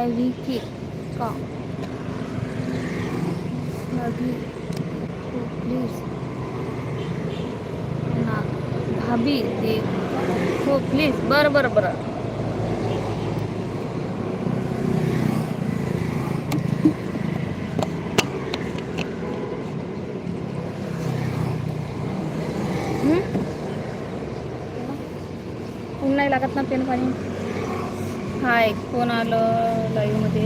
आहे के का? भाभी प्लीज ना भाभी ते हो प्लीज बरं बरं बरं. ऊन नाही लागत ना पेन पाणी? हाय कोण आलं लाईव्हमध्ये.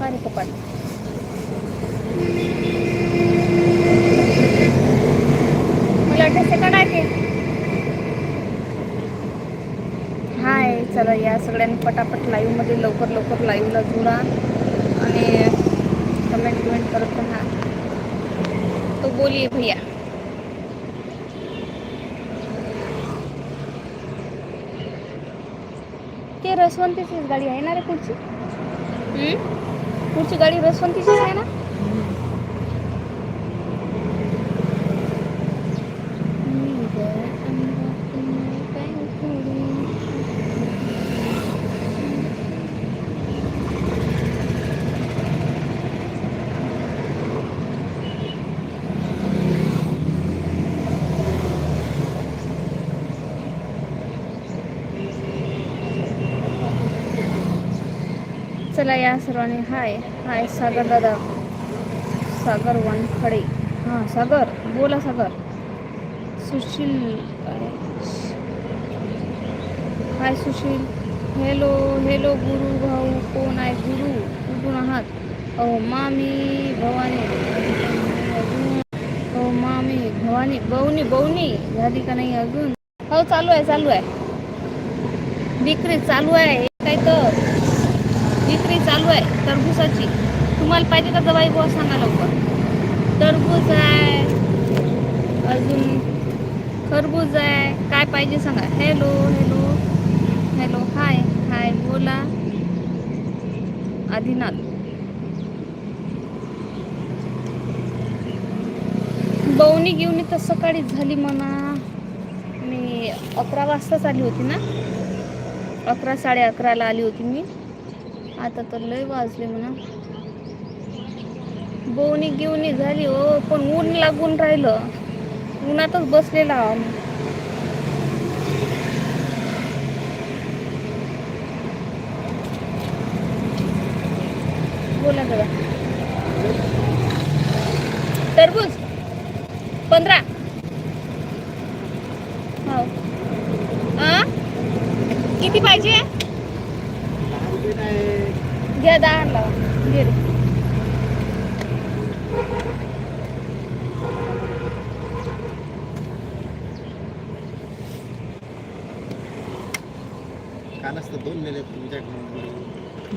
पाणी कपाट मला ड्रेस काढायचे हाय चला या सगळ्यांनी पटापट लाईव्हमध्ये लवकर लवकर लाईव्हला जुळा आणि कमेंट कमेंट करत राहा. तो बोलिए भैया. ते रसवंतीचीच गाडी आहे ना रे पुढची? पुढची गाडी रसवंतीचीच आहे ना चला या सर्वांनी. हाय हाय सागर दादा. सागर वानखडे. हां सागर बोला Sagar. Sushil hi Sushil. Hello hello गुरु भाऊ. कोण आहे गुरु? कुठून आहात? अहो मामी भवानी. अहो हो मामी भवानी. बवनी बवनी. झाली का नाही अजून? हो चालू आहे चालू आहे. विक्री चालू आहे काय तर. विक्री चालू आहे टरबूजाची तुम्हाला पाहिजे का दवाई बुवा सांगा लवकर. टरबूज आहे अजून खरबूज आहे काय पाहिजे सांगा. Hello hello hello hi hi बोला. आदिनाथ. बवणी घेऊन तर सकाळीच झाली म्हणा. मी अकरा वाजताच आली होती ना? अकरा साडे अकराला आली होती मी. आता तर लय वाजले म्हणा. बोवणी गिवणी झाली हो पण ऊन लागून राहिलं. उन्हातच बसलेला बोला दादा टरबूज? पंधरा? हो. आ? किती पाहिजे? घ्या दहा लावा घे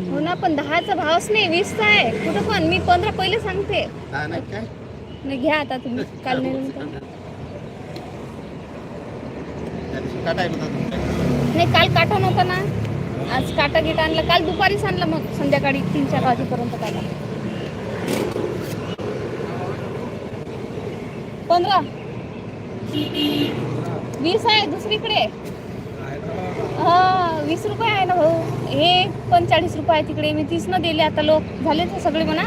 हो ना पण दहाचा भावच नाही वीसचा आहे. कुठं पण मी पंधरा पहिले सांगते. नाही घ्या आता तुम्ही काल. नाही काल काटा नव्हता ना. आज काटा गेट आणला काल दुपारीच आणलं मग संध्याकाळी तीन चार वाजेपर्यंत काढला पंधरा. वीस आहे दुसरीकडे. हा वीस रुपये आहे ना भाऊ. हे पंचेचाळीस रुपये आहे तिकडे. मी तीस न दिले आता लोक. झाले ते सगळे म्हणा.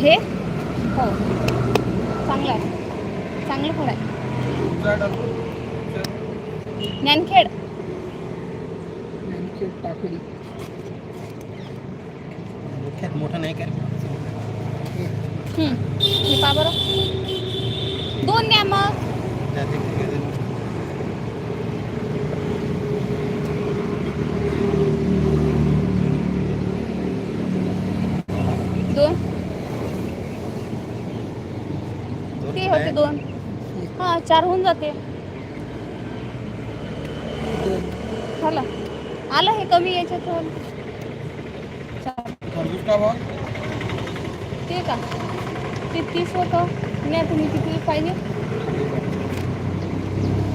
हे? हो. चांगलं आहे. चांगलं फळ आहे. ज्ञानखेड. मोठ्यात मोठं नाही काय. हे पा बरं. दोन द्या मग? दोन. ते? होते दोन. हा चार होऊन जाते. झालं. आलं हे कमी याच्यात चार खरबूज का भाव? ते का? ते तीस होतं. नाही तुम्ही किती पाहिजे?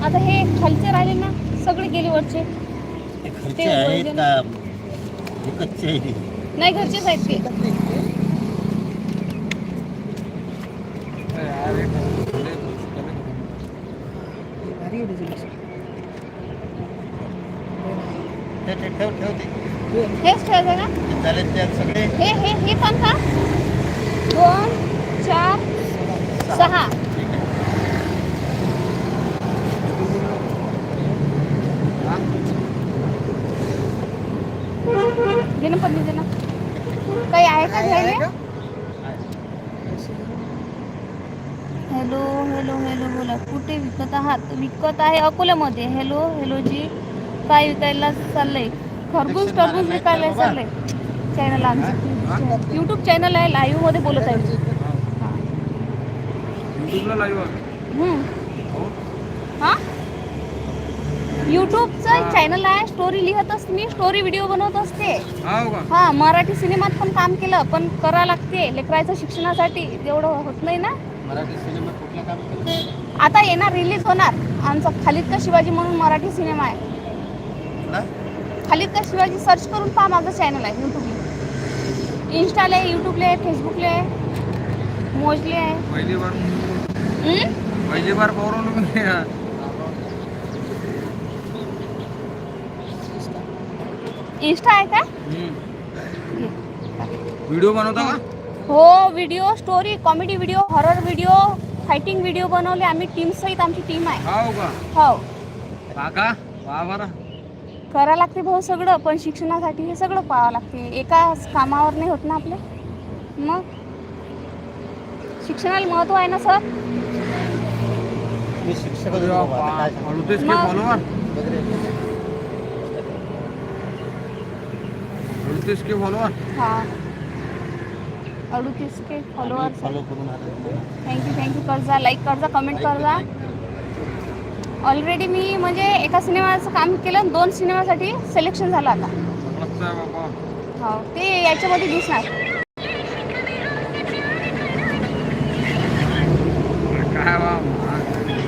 आता हे खालचे राहिले ना सगळे गेले वरचे. आहेत का? विकतचे ते? नाही घरचेच आहेत ते. ठेव ठेव ठेव ठेव ते. हेच ठेवायचं का? ते झाले ते सगळे. हे हे हे पण का दोन चार सहा. ठीक आहे हा? दे ना पन्नी दे ना. काही आहे का घ्यायला? हॅलो हॅलो हॅलो बोला. कुठे विकत आहात? विकत आहे अकोल्यामध्ये. Hello hello ji. काय विकायला चाललंय? खरबूज टरबूज विकायला. चाललंय चॅनल हा? आमचं युट्यूब चॅनल आहे लाईव्हमध्ये बोलत आहे हा. हो हा युट्यूबचं हा. चॅनल आहे स्टोरी लिहत असते मी स्टोरी व्हिडिओ बनवत असते हो हा मराठी सिनेमात पण काम केलं पण करा लागते लेकरायचं शिक्षणासाठी एवढं होत नाही ना मराठी सिनेमात कुठलं काम केलं आता येणार रिलीज होणार आमचा खालिद का शिवाजी म्हणून मराठी सिनेमा आहे? खालिद का शिवाजी सर्च करून पहा माझं चॅनल आहे यूट्यूबला इन्स्टाला आहे यूट्यूबला आहे फेसबुकला आहे मोजले आहे. पहिली बार हम्म? पहिली बार पौरवलं मी इन्स्टा आहे का? व्हिडिओ बनवता का? हो video story comedy video horror video fighting video बनवले. आम्ही टीम सहित आमची टीम आहे. हो का? हो. काका वा बरं. करावं लागते भाऊ सगळं पण शिक्षणासाठी हे सगळं पाहावं लागते. एकाच कामावर नाही होत ना आपले. मग? शिक्षणाला महत्त्व आहे ना सर? मी शिक्षकच होतो बाबा, आता काय सांगू? अडतीस के मग- वगैरे. अडतीस के फॉलोवर हा. अडतीस के आम्ही थँक्यू थँक्यू करजा लाईक करजा कमेंट करजा. ऑलरेडी मी म्हणजे एका सिनेमाचं काम केलं दोन सिनेमासाठी सिलेक्शन झालं आता. हो ते याच्यामध्ये दिसणार.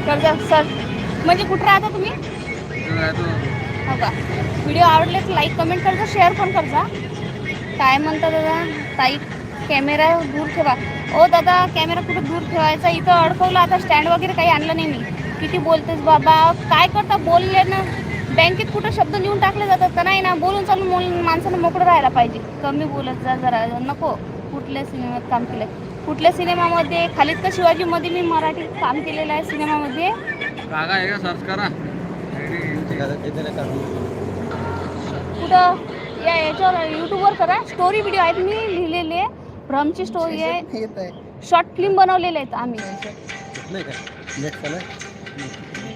कर्जा सर. म्हणजे कुठे राहता तुम्ही? हो का? व्हिडिओ आवडले तर लाईक कमेंट करजा शेअर पण करजा. काय म्हणता दादा? ताई कॅमेरा दूर ठेवा. ओ दादा कॅमेरा कुठं दूर ठेवायचा? इथं अडकवलं आता स्टँड वगैरे काही आणलं नाही मी. किती बोलतेस बाबा? काय करता? बोलले ना. बँकेत कुठं शब्द लिहून टाकले जातात का? नाही ना. बोलून चालून बोल माणसानं मोकळं राहायला पाहिजे. कमी बोलत जा जरा. नको. कुठल्या सिनेमात काम केलं कुठल्या सिनेमामध्ये? खालीद का शिवाजीमध्ये मी मराठी काम केलेलं आहे सिनेमामध्ये. कुठं? या याच्यावर यूट्यूबवर करा. स्टोरी व्हिडिओ आहेत. मी लिहिलेले. भ्रमची स्टोरी आहे. शॉर्ट फिल्म बनवलेले आहेत आम्ही. Thank you.